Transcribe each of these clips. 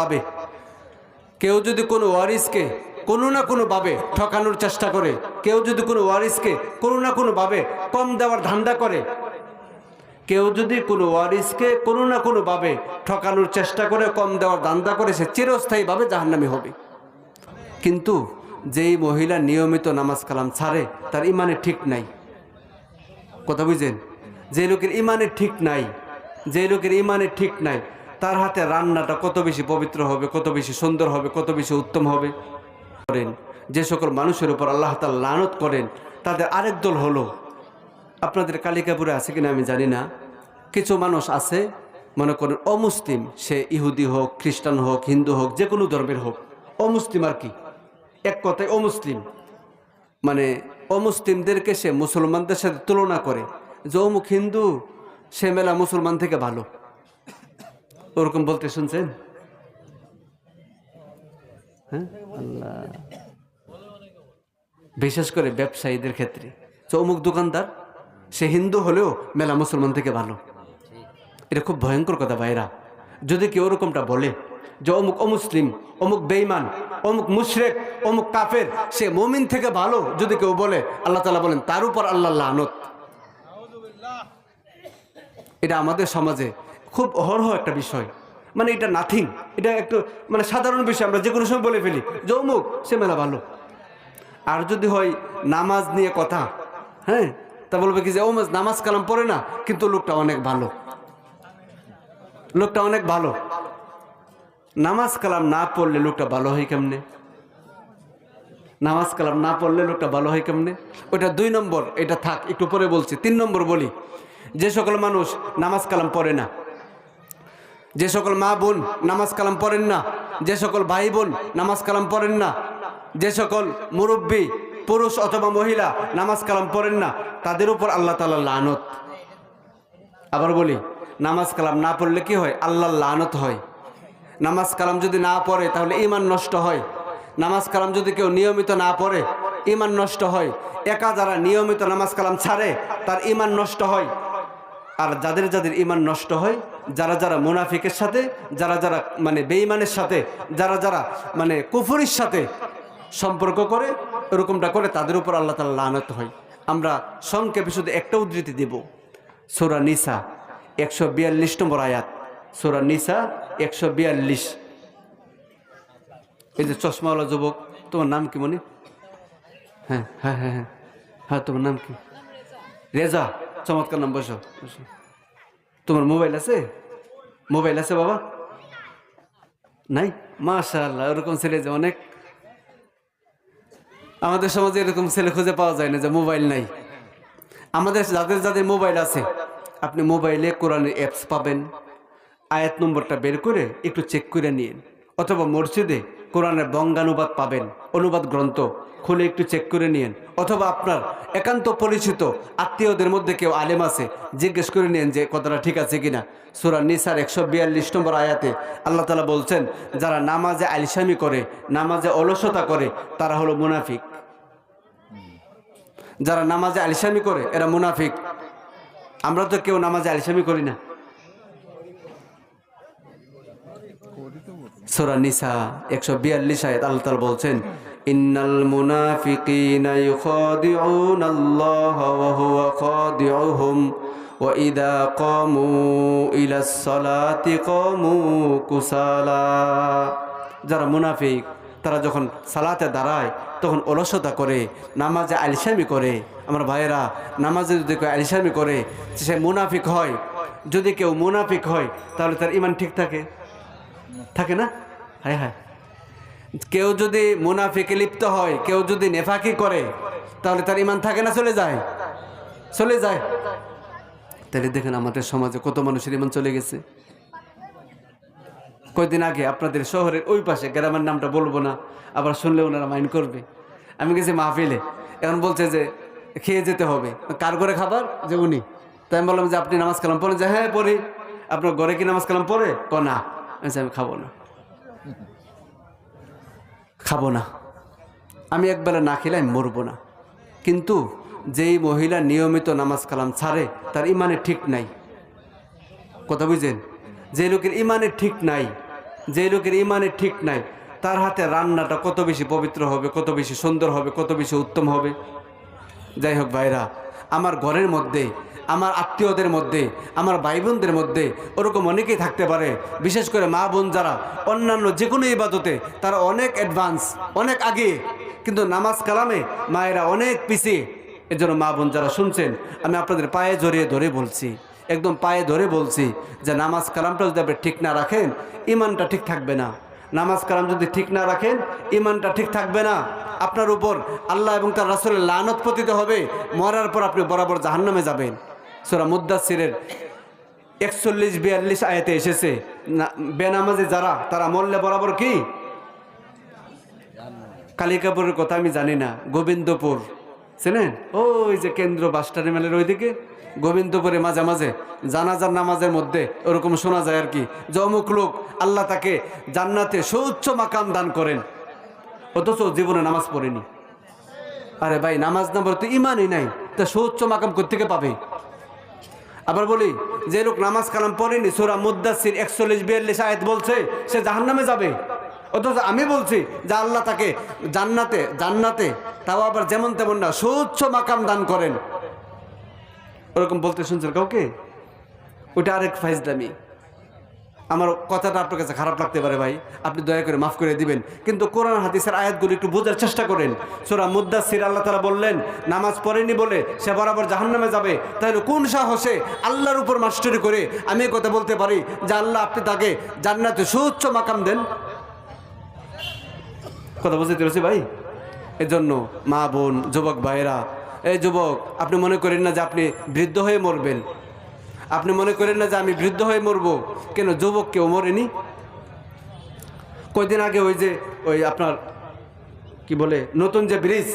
পাবে কেউ যদি কোনো ওয়ারিসকে কোনো না কোনো ভাবে ঠকানোর চেষ্টা করে, কেউ যদি কোনো ওয়ারিসকে কোনো না কোনো ভাবে কম দেওয়ার ধান্দা করে, কেউ যদি কোনো ওয়ারিসকে কোনো না কোনো ভাবে ঠকানোর চেষ্টা করে, কম দেওয়ার ধান্দা করে, সে চিরস্থায়ীভাবে জাহান্নামী হবে। কিন্তু যেই মহিলা নিয়মিত নামাজ কালাম ছাড়ে, তার ইমানে ঠিক নাই। কথা বুঝছেন? যে লোকের ইমানে ঠিক নাই, যে লোকের ইমানে ঠিক নাই তার হাতে রান্নাটা কত বেশি পবিত্র হবে, কত বেশি সুন্দর হবে, কত বেশি উত্তম হবে? করেন। যে সকল মানুষের উপর আল্লাহ তালা লানত করেন, তাদের আরেক দল হলো, আপনাদের কালিকাপুরে আছে কিনা আমি জানি না, কিছু মানুষ আছে, মনে করেন অমুসলিম, সে ইহুদি হোক, খ্রিস্টান হোক, হিন্দু হোক, যে কোনো ধর্মের হোক, অমুসলিম আর কি। এক কথায় অমুসলিম। মানে অমুসলিমদেরকে সে মুসলমানদের সাথে তুলনা করে, যে অমুক হিন্দু, সে মেলা মুসলমান থেকে ভালো। ওরকম বলতে শুনছেন? হ্যাঁ? আল্লাহ। বিশেষ করে ব্যবসায়ীদের ক্ষেত্রে। যে অমুক দোকানদার, সে হিন্দু হলেও মেলা মুসলমান থেকে ভালো। এটা খুব ভয়ঙ্কর কথা ভাইরা। যদি কেউ ওরকমটা বলে যে অমুক অমুসলিম, অমুক বেইমান অমুক মুশরেক, অমুক কাফের, সে মমিন থেকে ভালো যদি কেউ বলে, আল্লাহ তালা বলেন, তার উপর আল্লাহ আনত এটা আমাদের সমাজে খুব অহরহ একটা বিষয়। মানে এটা নাথিং এটা একটু মানে সাধারণ বিষয়, আমরা যে কোনো সময় বলে ফেলি। যে অমুক সে মেলা ভালো। আর যদি হয় নামাজ নিয়ে কথা হ্যাঁ? তা বলবে কি যে, ও নামাজ কালাম পড়ে না, কিন্তু লোকটা অনেক ভালো। লোকটা অনেক ভালো। নামাজ কালাম না পড়লে লোকটা ভালো হয় কেমনে? নামাজ কালাম না পড়লে লোকটা ভালো হয় কেমনে? ওটা দুই নম্বর, এটা থাক, একটু পরে বলছি। তিন নম্বর বলি, যে সকল মানুষ নামাজ কালাম পড়ে না যে সকল মা বোন নামাজ কালাম পড়েন না, যে সকল ভাই বোন নামাজ কালাম পড়েন না, যে সকল মুরব্বী, পুরুষ অথবা মহিলা নামাজ কালাম পড়েন না, তাদের উপর আল্লাহ তালা লানত। আবার বলি, নামাজ কালাম না পড়লে কি হয়? আল্লাহ লানত হয়। নামাজ কালাম যদি না পড়ে, তাহলে ইমান নষ্ট হয়। নামাজ কালাম যদি কেউ নিয়মিত না পড়ে ইমান নষ্ট হয়। একা যারা নিয়মিত নামাজ কালাম ছাড়ে, তার ইমান নষ্ট হয়। আর যাদের যাদের ইমান নষ্ট হয় যারা যারা মুনাফিকের সাথে, যারা যারা মানে বেইমানের সাথে, যারা যারা মানে কুফুরির সাথে সম্পর্ক করে, এরকমটা করে তাদের উপর আল্লাহ তালা লানত হয়। আমরা সংক্ষেপে শুধু একটা উদ্ধৃতি দেব। সোরা নিসা একশো বিয়াল্লিশ নম্বর আয়াত। সোরা নিসা একশো বিয়াল্লিশ। এই যে চশমাওয়ালা যুবক, তোমার নাম কি মনে? হ্যাঁ হ্যাঁ হ্যাঁ হ্যাঁ হ্যাঁ তোমার নাম কি? রেজা। চমৎকার নাম, বসো বসো। তোমার মোবাইল আছে? মোবাইল আছে বাবা। নাই? মাশাআল্লাহ, ওরকম ছেলে যে অনেক। আমাদের সমাজে এরকম ছেলে খুঁজে পাওয়া যায় না যে মোবাইল নাই। আমাদের যাদের যাদের মোবাইল আছে, আপনি মোবাইলে কোরআনের অ্যাপস পাবেন। আয়াত নম্বরটা বের করে একটু চেক করে নিন অথবা মসজিদে কোরআনের বঙ্গানুবাদ পাবেন। অনুবাদ গ্রন্থ খুলে একটু চেক করে নিন অথবা আপনার একান্ত পরিচিত আত্মীয়দের মধ্যে কেউ আলেম আছে, জিজ্ঞেস করে নিন যে কথাটা ঠিক আছে কিনা। সুরা নিসার একশো বিয়াল্লিশ নম্বর আয়াতে আল্লাহ তালা বলছেন, যারা নামাজে আলসামি করে, নামাজে অলসতা করে, তারা হলো মুনাফিক। যারা নামাজে আলিসামি করে, এরা মুনাফিক। আমরা তো কেউ নামাজে আলিসামি করি না। সোরা নিসা একশো বিয়াল্লিশ আয়াত আল্লাহ তাআলা বলছেন, ইন্নাল মুনাফিকিনা ইউখাদিউনা আল্লাহ ওয়া হুয়া খাদিউহুম ওয়া ইযা কামু ইলাস সালাতি কামু কুসালা। যারা মুনাফিক, তারা যখন সালাতে দাঁড়ায়, তখন অলসতা করে, নামাজে আলিসামি করে। আমার ভাইয়েরা, নামাজে যদি কেউ আলিসামি করে, সে মুনাফিক হয়। যদি কেউ মুনাফিক হয়, তাহলে তার ইমান ঠিক থাকে? থাকে না? হ্যাঁ হ্যাঁ। কেউ যদি মুনাফিকে লিপ্ত হয়, কেউ যদি নেফাকি করে, তাহলে তার ইমান থাকে না, চলে যায়। চলে যায়। তাহলে দেখেন আমাদের সমাজে কত মানুষের ইমান চলে গেছে। কয়দিন আগে আপনাদের শহরের ওই পাশে গ্রামের নামটা বলব না, আবার শুনলে ওনারা মাইন্ড করবে। আমি গেছি মাহফিলে, এখন বলছে যে খেয়ে যেতে হবে। কার ঘরে খাবার? যে উনি। তাই আমি বললাম যে, আপনি নামাজ কালাম পড়েন? যে হ্যাঁ পড়ি। আপনার ঘরে কি নামাজ কালাম পড়ে? ক, না। আমি খাব না। খাব না। আমি একবেলা না খেলে আমি মরবো না। কিন্তু যেই মহিলা নিয়মিত নামাজ কালাম ছাড়ে, তার ইমানে ঠিক নাই। কথা বুঝছেন? যে লোকের ইমানে ঠিক নাই, যে লোকের ইমানে ঠিক নাই, তার হাতে রান্নাটা কত বেশি পবিত্র হবে, কত বেশি সুন্দর হবে, কত বেশি উত্তম হবে। যাই হোক ভাইরা, আমার ঘরের মধ্যে আমার আত্মীয়দের মধ্যে, আমার ভাই বোনদের মধ্যে ওরকম অনেকেই থাকতে পারে। বিশেষ করে মা বোন যারা, অন্যান্য যে কোনো ইবাদতে তারা অনেক অ্যাডভান্স অনেক আগে। কিন্তু নামাজ কালামে মায়েরা অনেক পিছিয়ে। এর জন্য মা বোন যারা শুনছেন, আমি আপনাদের পায়ে জড়িয়ে ধরে বলছি, একদম পায়ে ধরে বলছি যে নামাজ কালামটা যদি আপনি ঠিক না রাখেন, ইমানটা ঠিক থাকবে না। নামাজ কালাম যদি ঠিক না রাখেন, ইমানটা ঠিক থাকবে না। আপনার উপর আল্লাহ এবং তার রাসুলের লানত পতিত হবে, মরার পর আপনি বরাবর জাহান্নামে যাবেন। সোরা মুদাসিরের একচল্লিশ বিয়াল্লিশ আয়াতে এসেছে। বেনামাজি যারা, তারা মরলে বরাবর কি? কালিকাপুরের কথা আমি জানি না, গোবিন্দপুর। চেনেন ওই যে কেন্দ্র বাস টার্মিনালের ওইদিকে, গোবিন্দপুরে মাঝে মাঝে জানাজার নামাজের মধ্যে ওরকম শোনা যায় আর কি, যে অমুক লোক আল্লাহ তাকে জান্নাতে সুউচ্চ মাকাম দান করেন। অথচ জীবনে নামাজ পড়েনি। আরে ভাই, নামাজ না পড়ে তো ইমানই নাই, তা সুউচ্চ মাকাম কোথেকে পাবে? আবার বলি, যে লোক নামাজ কালাম পড়েনি, সোরা মুদাসির একচল্লিশ বিয়াল্লিশ আয়াত বলছে, সে জাহান নামে যাবে। অথচ আমি বলছি যে আল্লাহ তাকে জান্নাতে জান্নাতে, তাও আবার যেমন তেমন না সুচ্ছ মাকাম দান করেন। ওরকম বলতে শুনছেন কাউকে? ওটা আরেক ফাইজদামি আমার কথাটা আপনার কাছে খারাপ লাগতে পারে ভাই। আপনি দয়া করে মাফ করে দিবেন। কিন্তু কোরআন, হাদিসের আয়াতগুলো একটু বোঝার চেষ্টা করেন। সোরা মুদাসির আল্লাহ তালা বললেন, নামাজ পড়েনি বলে সে বরাবর জাহান্নামে যাবে। তাহলে কোন সাহসে আল্লাহর উপর মাস্টারি করে আমি কথা বলতে পারি যে আল্লাহ আপনি তাকে জান্নাতে সুউচ্চ মাকাম দেন? কথা বুঝতে পেরেছি ভাই? এজন্য মা, বোন, যুবক, ভাইয়েরা, এই যুবক, আপনি মনে করেন না যে আপনি বৃদ্ধ হয়ে মরবেন? আপনি মনে করেন না যে আমি বৃদ্ধ হয়ে মরবো? কেন যুবক কেউ মরেনি? কয়দিন আগে ওই যে, ওই আপনার, কি বলে, নতুন যে ব্রিজ,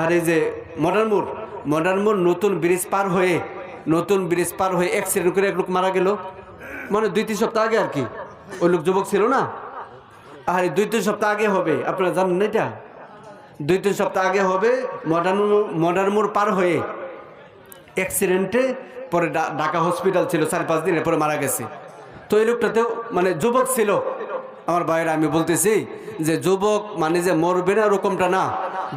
আর এই যে মডার্ন মোড় মডার্ন মোড় নতুন ব্রিজ পার হয়ে, নতুন ব্রিজ পার হয়ে অ্যাক্সিডেন্ট করে এক লোক মারা গেল। মানে দুই, তিন সপ্তাহ আগে আর কি। ওই লোক যুবক ছিল না? আর দুই, তিন সপ্তাহ আগে হবে, আপনারা জানেন এটা? দুই, তিন সপ্তাহ আগে হবে মডার্ন মডার্ন মোড় পার হয়ে অ্যাক্সিডেন্টে পরে ঢাকা হসপিটাল ছিল, চার পাঁচ দিনের পরে মারা গেছে। তো এই লোকটাতেও মানে যুবক ছিল। আমার বাইরে আমি বলতেছি যে যুবক মানে যে মরবে না ওরকমটা না।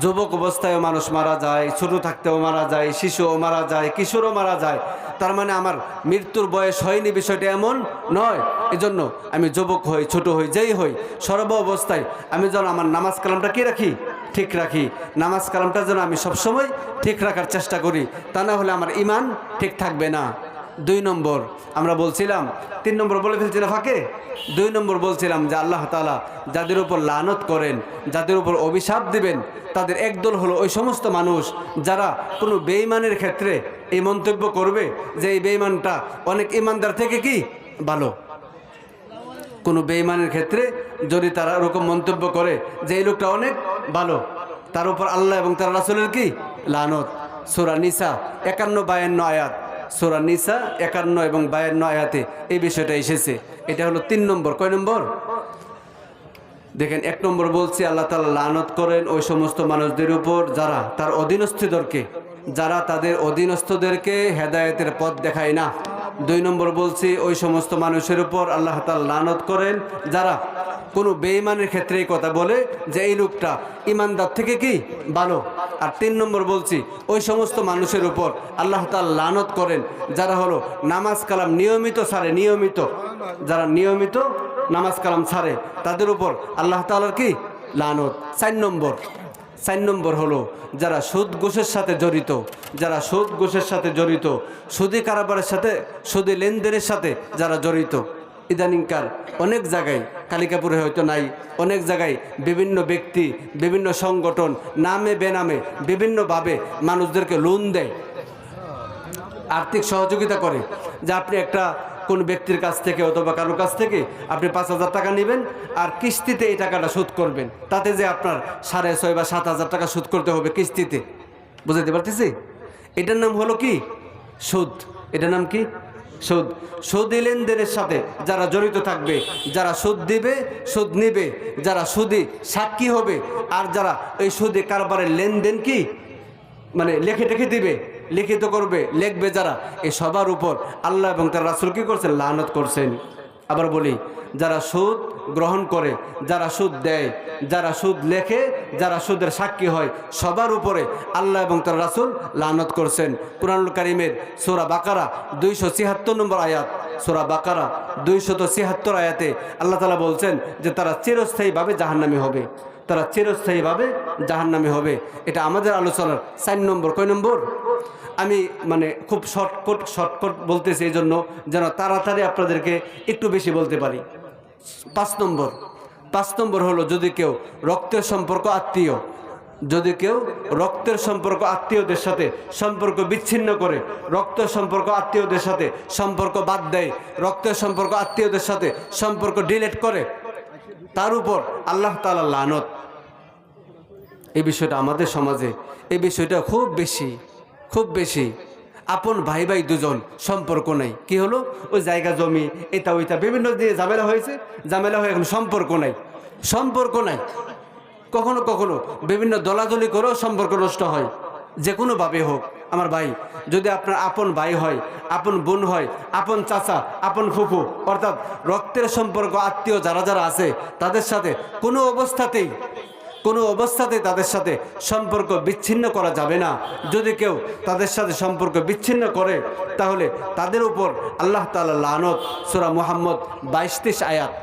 যুবক অবস্থায়ও মানুষ মারা যায়, ছোট থাকতেও মারা যায়, শিশুও মারা যায়, কিশোরও মারা যায়। তার মানে আমার মৃত্যুর বয়স হয়নি, বিষয়টা এমন নয়। এজন্য আমি যুবক হই, ছোট হই, যেই হই, সর্ব অবস্থায় আমি যেন আমার নামাজ কালামটা কি রাখি? ঠিক রাখি। নামাজ কালামটা যেন আমি সবসময় ঠিক রাখার চেষ্টা করি। তা না হলে আমার ইমান ঠিক থাকবে না। দুই নম্বর, আমরা বলছিলাম, তিন নম্বর বলে ফেলছি না ফাঁকে? দুই নম্বর বলছিলাম যে আল্লাহ তালা যাদের উপর লানত করেন, যাদের উপর অভিশাপ দিবেন, তাদের একদল হলো ওই সমস্ত মানুষ যারা কোনো বেঈমানের ক্ষেত্রে এই মন্তব্য করবে যে এই বেইমানটা অনেক ইমানদার থেকে কি? ভালো। কোনো বেঈমানের ক্ষেত্রে যদি তারা ওরকম মন্তব্য করে যে এই লোকটা অনেক ভালো, তার উপর আল্লাহ এবং তার রাসুলের কি? লানত। সোরা নিসা একান্ন, বায়ান্ন আয়াত। সোরা নিসা একান্ন এবং বায়ান্ন আয়াতে এই বিষয়টা এসেছে। এটা হলো তিন নম্বর। কয় নম্বর? দেখেন, এক নম্বর বলছি, আল্লাহ তালা লানত করেন ওই সমস্ত মানুষদের উপর যারা, তার অধীনস্থদেরকে, যারা তাদের অধীনস্থদেরকে হেদায়েতের পথ দেখায় না। দুই নম্বর বলছি, ওই সমস্ত মানুষের উপর আল্লাহ তালা লানত করেন যারা কোনো বেঈমানের ক্ষেত্রে এই কথা বলে যে, এই লোকটা ইমানদার থেকে কি ভালো? আর তিন নম্বর বলছি, ওই সমস্ত মানুষের উপর আল্লাহ লানত করেন, যারা হলো নামাজ কালাম নিয়মিত সারে, নিয়মিত। যারা নিয়মিত নামাজ কালাম ছাড়ে তাদের উপর আল্লাহ তালার কি লানত? চার নম্বর চার নম্বর হলো যারা সুদ ঘোষের সাথে জড়িত, যারা সুদ ঘোষের সাথে জড়িত, সুদি কারবারের সাথে, সুদি লেনদেনের সাথে যারা জড়িত। ইদানিংকার অনেক জায়গায় কালিকাপুরে হয়তো নাই, অনেক জায়গায় বিভিন্ন ব্যক্তি, বিভিন্ন সংগঠন, নামে বেনামে, বিভিন্নভাবে মানুষদেরকে লোন দেয়, আর্থিক সহযোগিতা করে যে আপনি একটা কোন ব্যক্তির কাছ থেকে অথবা কারোর কাছ থেকে আপনি পাঁচ হাজার টাকা নেবেন আর কিস্তিতে এই টাকাটা শোধ করবেন। তাতে যে আপনার সাড়ে ছয় বা সাত হাজার টাকা শোধ করতে হবে কিস্তিতে। বুঝাতে পারতেছি? এটার নাম হলো কি? সুদ এটার নাম কি? সুদ। সুদি লেনদেনের সাথে যারা জড়িত থাকবে, যারা সুদ দিবে, সুদ নিবে, যারা সুদি সাক্ষী হবে, আর যারা এই সুদে কারবারের লেনদেন কি? মানে লেখে টেখে দিবে, লিখিত করবে, লেখবে যারা এই সবার উপর আল্লাহ এবং তার রাসুল কি করছেন? লানত করছেন। আবার বলি যারা সুদ গ্রহণ করে, যারা সুদ দেয়, যারা সুদ লেখে, যারা সুদের সাক্ষী হয়, সবার উপরে আল্লাহ এবং তার রাসুল লানত করছেন। কুরআনুল কারিমের সোরা বাকারা দুইশো ছিয়াত্তর নম্বর আয়াত, সোরা বাকারা দুইশত ছিয়াত্তর আয়াতে আল্লাহ তালা বলছেন যে, তারা চিরস্থায়ীভাবে জাহান্নামী হবে। তারা চিরস্থায়ীভাবে জাহান্নামী হবে। এটা আমাদের আলোচনার চার নম্বর, কয় নম্বর? আমি মানে খুব শর্টকট শর্টকট বলতেছি এই জন্য যেন তাড়াতাড়ি আপনাদেরকে একটু বেশি বলতে পারি। পাঁচ নম্বর। পাঁচ নম্বর হলো যদি কেউ রক্তের সম্পর্ক আত্মীয়, যদি কেউ রক্তের সম্পর্ক আত্মীয়দের সাথে সম্পর্ক বিচ্ছিন্ন করে, রক্তের সম্পর্ক আত্মীয়দের সাথে সম্পর্ক বাদ দেয়, রক্তের সম্পর্ক আত্মীয়দের সাথে সম্পর্ক ডিলেট করে, তার উপর আল্লাহ তালা লানত। এই বিষয়টা আমাদের সমাজে, এই বিষয়টা খুব বেশি। খুব বেশি। আপন ভাই ভাই দুজন সম্পর্ক নাই। কি হলো? ওই জায়গা জমি, এটা ওইটা, বিভিন্ন দিয়ে ঝামেলা হয়েছে। ঝামেলা হয়ে এখন সম্পর্ক নাই। সম্পর্ক নাই। কখনো কখনো বিভিন্ন দলাদলি করেও সম্পর্ক নষ্ট হয়। যে কোনোভাবে হোক। আমার ভাই, যদি আপনার আপন ভাই হয়, আপন বোন হয়, আপন চাচা, আপন ফুফু, অর্থাৎ রক্তের সম্পর্ক, আত্মীয় যারা যারা আছে, তাদের সাথে কোনো অবস্থাতেই কোনো অবস্থাতে তাদের সাথে সম্পর্ক বিচ্ছিন্ন করা যাবে না। যদি কেউ তাদের সাথে সম্পর্ক বিচ্ছিন্ন করে, তাহলে তাদের উপর আল্লাহ তালা লানত। সুরা মুহাম্মদ বাইশ তিরিশ আয়াত।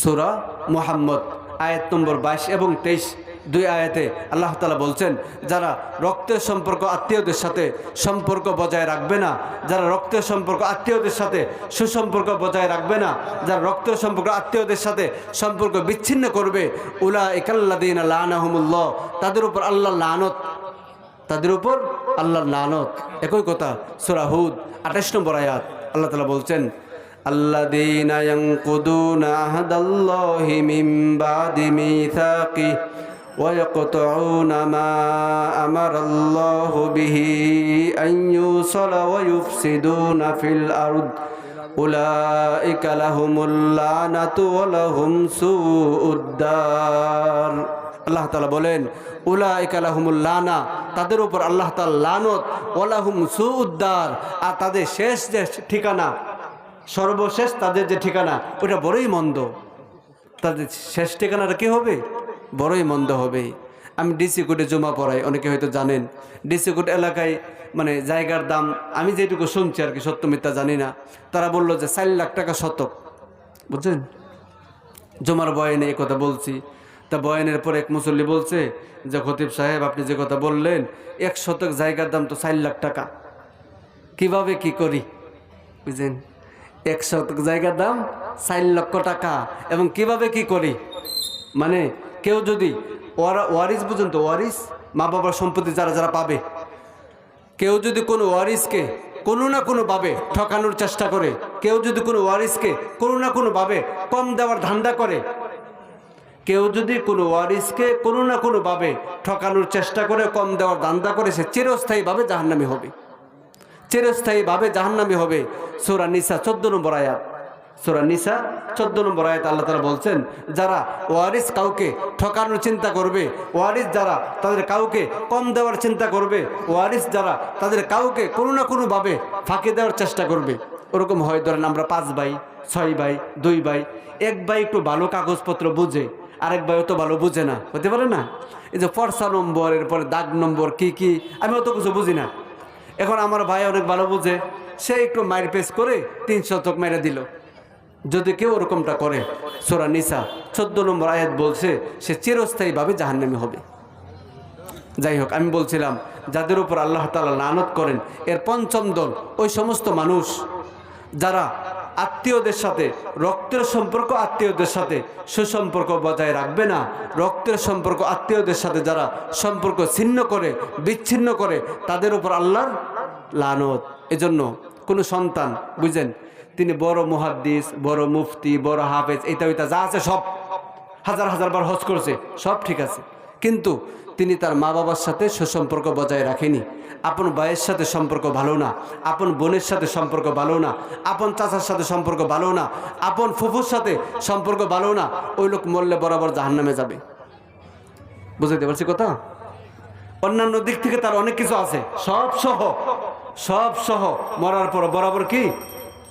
সুরা মুহাম্মদ আয়াত নম্বর বাইশ এবং তেইশ। দুই আয়াতে আল্লাহ তালা বলছেন যারা রক্তের সম্পর্ক আত্মীয়দের সাথে সম্পর্ক বজায় রাখবে না যারা রক্তের সম্পর্ক আত্মীয়দের সাথে সুসম্পর্ক বজায় রাখবে না যারা রক্তের সম্পর্ক আত্মীয়দের সাথে সম্পর্ক বিচ্ছিন্ন করবে উলা ইকাল্লাদিন আল্লাহমুল্লাহ তাদের উপর আল্লাহ লানত তাদের উপর আল্লাহ লানত একই কথা সুরাহুদ আঠাশ নম্বর আয়াত আল্লাহ তালা বলছেন الذين ينقضون عهد الله من بعد ميثاقه ويقطعون ما أمر الله به أن يوصل ويفسدون في الأرض أولئك لهم اللعنة ولهم سوء الدار আল্লাহ তালা বলেন উলা ইকালাহুমুল্লানা তাদের উপর আল্লাহ তাল লানত ওলাহুম সুউদ্দার আর তাদের শেষ যে ঠিকানা সর্বশেষ তাদের যে ঠিকানা ওটা বড়ই মন্দ তাদের শেষ ঠিকানাটা কি হবে বড়ই মন্দ হবে। আমি ডিসি কোর্টে জমা পড়াই, অনেকে হয়তো জানেন। ডিসি কোর্ট এলাকায় মানে জায়গার দাম, আমি যেটুকু শুনছি আর কি, সত্য মিথ্যা জানি না। তারা বলল যে চার লাখ টাকা শতক। বুঝছেন? জমার বয়ানে এই কথা বলছি। তা বয়ানের পর এক মুসল্লি বলছে যে, খতিব সাহেব, আপনি যে কথা বললেন, এক শতক জায়গার দাম তো চার লাখ টাকা। কীভাবে কি করি? বুঝলেন এক শতক জায়গার দাম চার লক্ষ টাকা। এবং কীভাবে কি করি? মানে কেউ যদি ওয়ারা- ওয়ারিস বুঝুন তো, ওয়ারিস মা বাবার সম্পত্তি যারা যারা পাবে, কেউ যদি কোনো ওয়ারিসকে কোনো না কোনোভাবে ঠকানোর চেষ্টা করে, কেউ যদি কোনো ওয়ারিসকে কোনো না কোনোভাবে কম দেওয়ার ধান্দা করে, কেউ যদি কোনো ওয়ারিসকে কোনো না কোনোভাবে ঠকানোর চেষ্টা করে, কম দেওয়ার ধান্দা করে, সে চিরস্থায়ীভাবে জাহান্নামি হবে। চিরস্থায়ীভাবে জাহান্নামি হবে। সোরা নিসা চোদ্দ নম্বর আয়াত। সোরা নিসা, চোদ্দ নম্বর আয়াত আল্লাহ তালা বলছেন, যারা ওয়ারিস কাউকে ঠকানোর চিন্তা করবে, ওয়ারিস যারা তাদের কাউকে কম দেওয়ার চিন্তা করবে, ওয়ারিস যারা তাদের কাউকে কোনো না কোনোভাবে ফাঁকি দেওয়ার চেষ্টা করবে। ওরকম হয়, ধরেন আমরা পাঁচ ভাই, ছয় ভাই, দুই ভাই, এক ভাই একটু ভালো কাগজপত্র বুঝে, আরেক ভাই অত ভালো বুঝে না, হতে পারে না? এই যে ফর্সা নম্বর, এরপরে দাগ নম্বর, কি কি, আমি অত কিছু বুঝি না। এখন আমার ভাই অনেক ভালো বুঝে, সে একটু মায়ের পেস করে তিন শতক মেরে দিল। যদি কেউ ওরকমটা করে, সোরা নিসা চোদ্দ নম্বর আয়াত বলছে, সে চিরস্থায়ীভাবে জাহান্নামি হবে। যাই হোক, আমি বলছিলাম, যাদের উপর আল্লাহ তালা লানত করেন, এর পঞ্চম দল ওই সমস্ত মানুষ যারা আত্মীয়দের সাথে, রক্তের সম্পর্ক আত্মীয়দের সাথে সুসম্পর্ক বজায় রাখবে না, রক্তের সম্পর্ক আত্মীয়দের সাথে যারা সম্পর্ক ছিন্ন করে, বিচ্ছিন্ন করে, তাদের উপর আল্লাহর লানত। এজন্য কোনো সন্তান বুঝলেন তিনি বড় মুহাদ্দিস, বড় মুফতি, বড় হাফেজ এটা ওইটা যা আছে সব হাজার হাজার বার হজ করছে, সব ঠিক আছে। কিন্তু তিনি তার মা বাবার সাথে সুসম্পর্ক বজায় রাখেনি। আপন ভাইয়ের সাথে সম্পর্ক ভালো না, আপন বোনের সাথে সম্পর্ক ভালো না, আপন চাচার সাথে সম্পর্ক ভালো না, আপন ফুফুর সাথে সম্পর্ক ভালো না, ওই লোক মরলে বরাবর জাহান্নামে যাবে। বুঝাইতে পারছি কথা? অন্যান্য দিক থেকে তার অনেক কিছু আছে, সব সহ সব সহ। মরার পর বরাবর কি?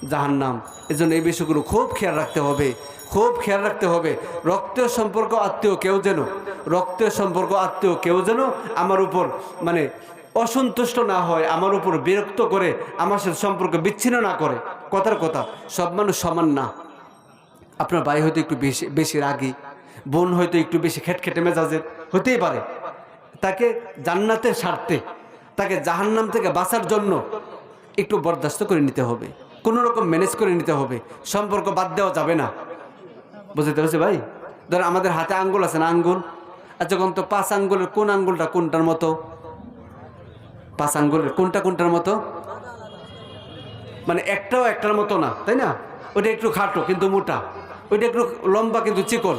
জাহান্নাম। এজন্য এই বিষয়গুলো খুব খেয়াল রাখতে হবে। খুব খেয়াল রাখতে হবে। রক্তের সম্পর্ক আত্মীয় কেউ যেন, রক্তের সম্পর্ক আত্মীয় কেউ যেন আমার উপর মানে অসন্তুষ্ট না হয়, আমার উপর বিরক্ত করে, আমার সাথে সম্পর্ক বিচ্ছিন্ন না করে। কথার কথা, সব মানুষ সমান না। আপনার ভাই হয়তো একটু বেশি বেশি রাগী, বোন হয়তো একটু বেশি খেটখেটে মেজাজের, হতেই পারে। তাকে জান্নাতের স্বার্থে, তাকে জাহান্নাম থেকে বাঁচার জন্য একটু বরদাস্ত করে নিতে হবে। কোনো রকম ম্যানেজ করে নিতে হবে। সম্পর্ক বাদ দেওয়া যাবে না। বুঝতে পারছি ভাই? ধর আমাদের হাতে আঙ্গুল আছে না আঙ্গুল? আচ্ছা কোন তো পাঁচ আঙ্গুলের কোন আঙ্গুলটা কোনটার মতো? পাঁচ আঙ্গুলের কোনটা কোনটার মতো? মানে একটাও একটার মতো না, তাই না? ওইটা একটু খাটো কিন্তু মোটা। ওইটা একটু লম্বা কিন্তু চিকন।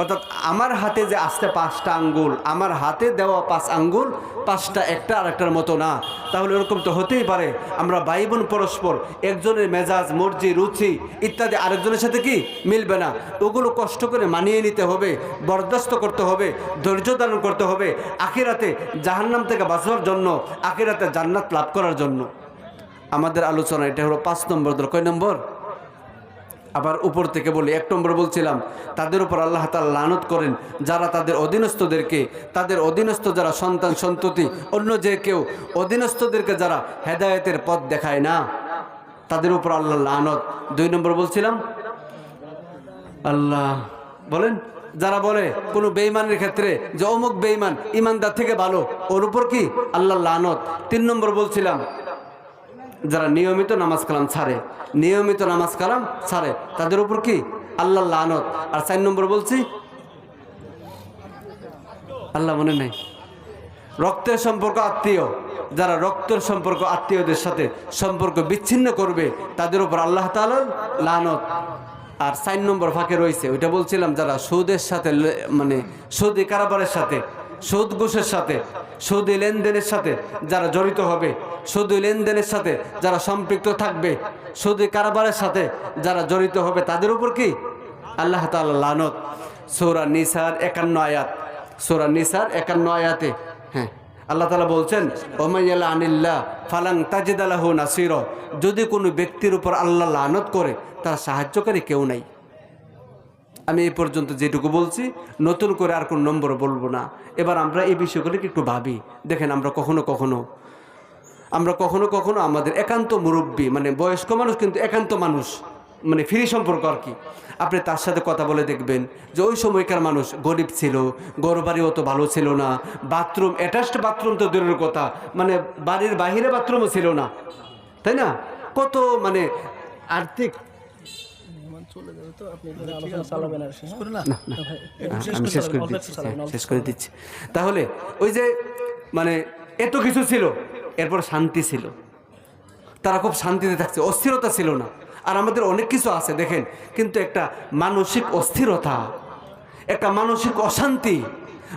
অর্থাৎ আমার হাতে যে আসতে পাঁচটা আঙ্গুল, আমার হাতে দেওয়া পাঁচ আঙ্গুল, পাঁচটা একটা আর একটার মতো না। তাহলে ওরকম তো হতেই পারে। আমরা ভাই বোন পরস্পর, একজনের মেজাজ, মর্জি, রুচি ইত্যাদি আরেকজনের সাথে কি মিলবে না? ওগুলো কষ্ট করে মানিয়ে নিতে হবে, বরদাস্ত করতে হবে, ধৈর্য ধারণ করতে হবে আখিরাতে জাহান্নাম থেকে বাঁচার জন্য, আখিরাতে জান্নাত লাভ করার জন্য। আমাদের আলোচনা এটা হলো পাঁচ নম্বর কয় নম্বর? আবার উপর থেকে বলি, এক নম্বর বলছিলাম, তাদের উপর আল্লাহ তাআলা লানত করেন, যারা তাদের অধীনস্থদেরকে, তাদের অধীনস্থ যারা সন্তান, সন্ততি, অন্য যে কেউ অধীনস্থদেরকে যারা হেদায়েতের পথ দেখায় না, তাদের উপর আল্লাহ লানত। দুই নম্বর বলছিলাম, আল্লাহ, বলেন, যারা বলে কোনো বেইমানের ক্ষেত্রে যে অমুক বেইমান ইমানদার থেকে ভালো, ওর উপর কি আল্লাহ লানত? তিন নম্বর বলছিলাম যারা নিয়মিত নামাজ কালাম ছাড়ে, নিয়মিত নামাজ কালাম ছাড়ে, তাদের উপর কি? আল্লাহ লানত। আর চার নম্বর বলছি, আল্লাহ মনে নেই। রক্তের সম্পর্ক আত্মীয়, যারা রক্তের সম্পর্ক আত্মীয়দের সাথে সম্পর্ক বিচ্ছিন্ন করবে, তাদের উপর আল্লাহ তালার লানত। আর চার নম্বর ফাঁকে রয়েছে, ওইটা বলছিলাম যারা সুদের সাথে মানে সৌদি কারাবারের সাথে সুদ ঘুষের সাথে, সৌদি লেনদেনের সাথে যারা জড়িত হবে, সৌদি লেনদেনের সাথে যারা সম্পৃক্ত থাকবে, সৌদি কারবারের সাথে যারা জড়িত হবে, তাদের উপর কি? আল্লাহ তাআলা লানত। সৌরা নিসার একান্ন আয়াত। সৌরা নিসার একান্ন আয়াতে হ্যাঁ আল্লাহ তালা বলছেন ওমাইয়াল্লা আনিল্লাহ ফালাং তাজিদালাহু নাসির। যদি কোনো ব্যক্তির উপর আল্লাহ লানত করে, তার সাহায্যকারী কেউ নাই। আমি এই পর্যন্ত যেটুকু বলছি, নতুন করে আর কোন নম্বর বলব না। এবার আমরা এই বিষয়গুলিকে একটু ভাবি। দেখেন, আমরা কখনো কখনো, আমরা কখনো কখনো আমাদের একান্ত মুরব্বী মানে বয়স্ক মানুষ কিন্তু একান্ত মানুষ মানে ফ্রি সম্পর্ক আর কি। আপনি তার সাথে কথা বলে দেখবেন যে ওই সময়কার মানুষ গরিব ছিল গড়বাড়ি অত ভালো ছিল না, বাথরুম অ্যাটাচড বাথরুম তো দূরের কথা মানে বাড়ির বাহিরে বাথরুমও ছিল না, তাই না? কত মানে আর্থিক চলে যাবে তো আপনি চালাবেন আর হ্যাঁ? শেষ আমি শেষ করে দিচ্ছি একটু চালাবেন, হ্যাঁ, অল্প শেষ করে দিচ্ছি। তাহলে ওই যে মানে এত কিছু ছিল এরপর শান্তি ছিল। তারা খুব শান্তিতে থাকছে অস্থিরতা ছিল না। আর আমাদের অনেক কিছু আছে দেখেন কিন্তু একটা মানসিক অস্থিরতা একটা মানসিক অশান্তি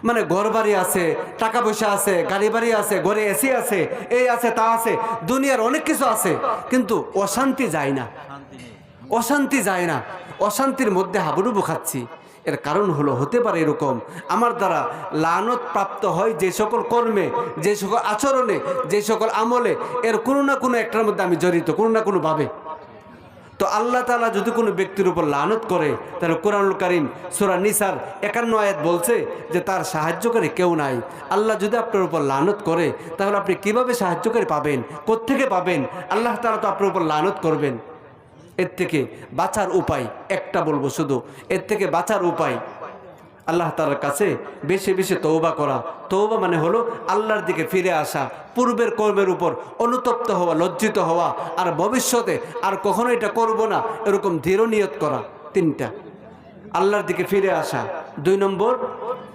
মানে ঘর বাড়ি আছে টাকা পয়সা আছে গাড়ি বাড়ি আছে ঘরে এসি আছে এই আছে তা আছে দুনিয়ার অনেক কিছু আছে কিন্তু অশান্তি যায় না। অশান্তি যায় না। অশান্তির মধ্যে হাবুডুবু খাচ্ছি। এর কারণ হলো, হতে পারে এরকম, আমার দ্বারা লানত প্রাপ্ত হয় যে সকল কর্মে, যে সকল আচরণে, যে সকল আমলে, এর কোনো না কোনো একটার মধ্যে আমি জড়িত, কোনো না কোনো ভাবে। তো আল্লাহ তালা যদি কোনো ব্যক্তির উপর লানত করে, তাহলে কোরআনুল করিম, সুরা নিসার একান্ন আয়াত বলছে যে, তার সাহায্যকারী কেউ নাই। আল্লাহ যদি আপনার উপর লানত করে, তাহলে আপনি কীভাবে সাহায্যকারী পাবেন? কোত্থেকে পাবেন? আল্লাহ তালা তো আপনার উপর লানত করবেন। এর থেকে বাঁচার উপায় একটা বলব শুধু, এর থেকে বাঁচার উপায়। আল্লাহ তালার কাছে বেশি বেশি তৌবা করা। তৌবা মানে হলো আল্লাহর দিকে ফিরে আসা, পূর্বের কর্মের উপর অনুতপ্ত হওয়া, লজ্জিত হওয়া, আর ভবিষ্যতে আর কখনো এটা করব না, এরকম দৃঢ় নিয়ত করা। তিনটা। আল্লাহর দিকে ফিরে আসা। দুই নম্বর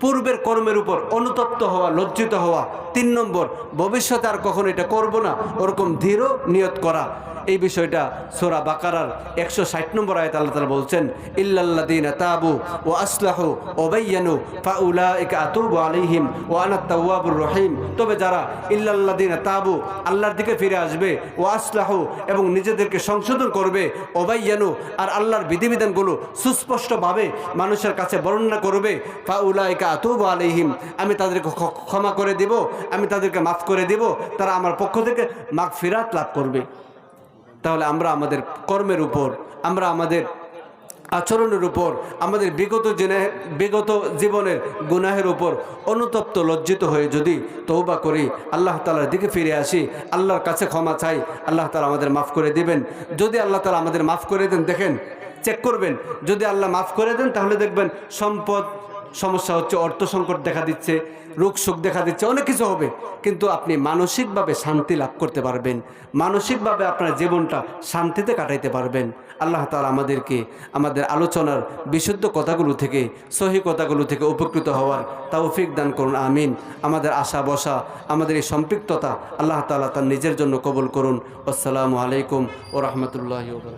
পূর্বের কর্মের উপর অনুতপ্ত হওয়া, লজ্জিত হওয়া। তিন নম্বর, ভবিষ্যতে আর কখনো এটা করব না, ওরকম দৃঢ় নিয়ত করা। এই বিষয়টা সোরা বাকারার একশো ষাট নম্বর আয়ত আল্লাহ তালা বলছেন ইল্লাল্লাদিন তাবু ও আসলাহু ও বাইয়ানু ফাউলা একে আতুবু আলিহিম ও আনাত তাওয়াবুর রহিম। তবে যারা ইল্লাল্লাদিন তাবু আল্লাহর দিকে ফিরে আসবে ও আসলাহু এবং নিজেদেরকে সংশোধন করবে ওবাইয়ানু আর আল্লাহর বিধিবিধানগুলো সুস্পষ্টভাবে মানুষের কাছে বর্ণনা করবে, ফাউলাইকা আতুবু আলাইহিম, আমি তাদেরকে ক্ষমা করে দিব, আমি তাদেরকে মাফ করে দিব, তারা আমার পক্ষ থেকে মাগফিরাত লাভ করবে। তাহলে আমরা আমাদের কর্মের উপর, আমরা আমাদের আচরণের উপর, আমাদের বিগত জেনে, বিগত জীবনের গুনাহের উপর অনুতপ্ত লজ্জিত হয়ে যদি তৌবা করি, আল্লাহ তালার দিকে ফিরে আসি, আল্লাহর কাছে ক্ষমা চাই, আল্লাহ তালা আমাদের মাফ করে দিবেন। যদি আল্লাহ তালা আমাদের মাফ করে দেন, দেখেন, চেক করবেন, যদি আল্লাহ মাফ করে দেন, তাহলে দেখবেন সম্পদ সমস্যা হচ্ছে, অর্থ সংকট দেখা দিচ্ছে, রোগ সুখ দেখা দিচ্ছে, অনেক কিছু হবে। কিন্তু আপনি মানসিকভাবে শান্তি লাভ করতে পারবেন। মানসিকভাবে আপনার জীবনটা শান্তিতে কাটাইতে পারবেন। আল্লাহ তালা আমাদেরকে আমাদের আলোচনার বিশুদ্ধ কথাগুলো থেকে, সহি কথাগুলো থেকে উপকৃত হওয়ার তৌফিক দান করুন, আমিন। আমাদের আশা বসা আমাদের এই সম্পৃক্ততা আল্লাহ তালা তার নিজের জন্য কবুল করুন। আসসালামু আলাইকুম ও রহমতুল্লাহ